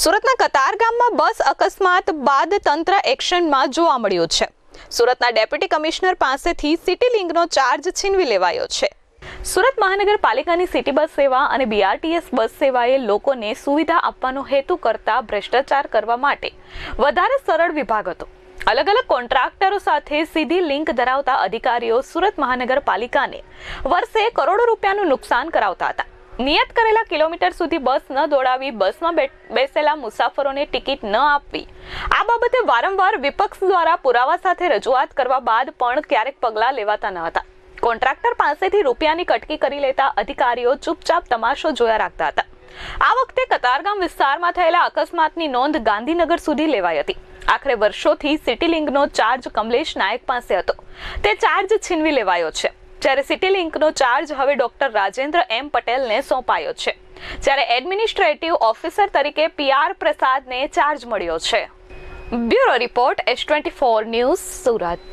સુરતના કતાર ગામમાં બસ અકસ્માત બાદ તંત્ર એક્શનમાં જોવા મળ્યું છે. સુરતના ડેપ્યુટી કમિશનર પાસેથી સિટી લિંકનો ચાર્જ છીનવી લેવાયો છે. સુરત મહાનગરપાલિકાની સિટી બસ સેવા અને બીઆરટીએસ બસ સેવાએ લોકોને સુવિધા આપવાનો હેતુ કરતા ભ્રષ્ટાચાર કરવા માટે વધારે સરળ વિભાગ હતો. અલગ અલગ કોન્ટ્રાક્ટરો સાથે સીધી લિંક ધરાવતા અધિકારીઓ સુરત મહાનગરપાલિકાને વર્ષે કરોડો રૂપિયાનું નુકસાન કરાવતા હતા. નિયત કરેલા કિલોમીટર સુધી બસ ન દોડાવી, બસમાં બેસેલા મુસાફરોને ટિકિટ ન આપવી. આ બાબતે વારંવાર વિપક્ષ દ્વારા પુરાવા સાથે રજૂઆત કરવા બાદ પણ ક્યારેક પગલાં લેવાતા ન હતા. કોન્ટ્રાક્ટર પાસેથી રૂપિયાની કટકી કરી લેતા અધિકારીઓ ચૂપચાપ તમાશો જોયા રાખતા હતા. આ વખતે કતારગામ વિસ્તારમાં થયેલા અકસ્માતની નોંધ ગાંધીનગર સુધી લેવાઈ હતી. આખરે વર્ષોથી સિટી લિંકનો ચાર્જ કમલેશ નાયક પાસે હતો. તે ચાર્જ છીનવી લેવાયો છે. જ્યારે સિટી લિંકનો ચાર્જ હવે ડોક્ટર રાજેન્દ્ર એમ પટેલને સોંપાયો છે. જ્યારે એડમિનિસ્ટ્રેટિવ ઓફિસર તરીકે પીઆર પ્રસાદને ચાર્જ મળ્યો છે. Bureau report S twenty four news Surat.